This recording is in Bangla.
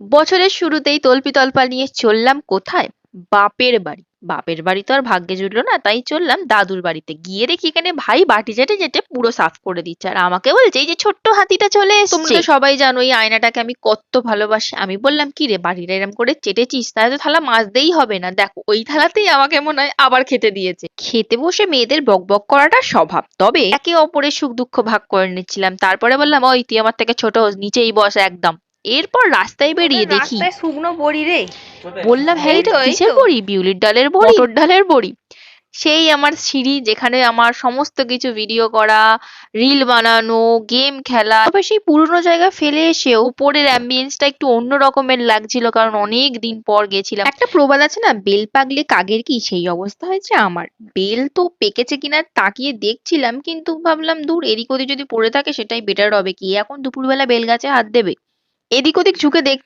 বছরের শুরুতেই তল্পি তল্পা নিয়ে চললাম কোথায়? বাপের বাড়ি। বাপের বাড়ি তো আর ভাগ্যে জুটলো না, তাই চললাম দাদুর বাড়িতে। গিয়ে দেখি এখানে ভাই বাটি চেটে চেটে পুরো সাফ করে দিচ্ছে। আর আমাকে বলছে, এই যে ছোট্ট হাতিটা চলে এসেছে। সবাই জানো, এই আয়নাটাকে আমি কত ভালোবাসি। আমি বললাম, কি রে, বাটিটা এরম করে চেটেছিস? তাহলে তো থালা মাজতেই হবে না। দেখো, ওই থালাতেই আমাকে মনে হয় আবার খেতে দিয়েছে। খেতে বসে মেয়েদের বকবক করাটা স্বভাব। তবে একে অপরের সুখ দুঃখ ভাগ করে নিচ্ছিলাম। তারপরে বললাম, ওই, তুই আমার থেকে ছোট নিচেই বস একদম। এরপর রাস্তায় বেরিয়ে দেখি। রাস্তায় শুকনো বড়ি রে। বললাম হ্যাঁ এটা তো, কিসের বড়ি? বিউলির ডালের বড়ি? মটর ডালের বড়ি? সেই আমার সিঁড়ি যেখানে আমার সমস্ত কিছু ভিডিও করা রিল বানানো গেম খেলা তবে সেই পুরোনো জায়গা ফেলে এসে উপরের অ্যাম্বিয়েন্সটা একটু অন্য রকমের লাগছিল কারণ অনেক দিন পর গেছিলাম। একটা প্রবাদ আছে না বেল পাগলে কাগের কি? সেই অবস্থা হয়েছে আমার। বেল তো পেকেছে কিনা তাকিয়ে দেখছিলাম কিন্তু ভাবলাম দূর এদিক ওদিক যদি পড়ে থাকে সেটাই বেটার হবে। কি এখন দুপুরবেলা বেল গাছে হাত দেবে? এদিক ওদিক ঝুঁকে দেখছি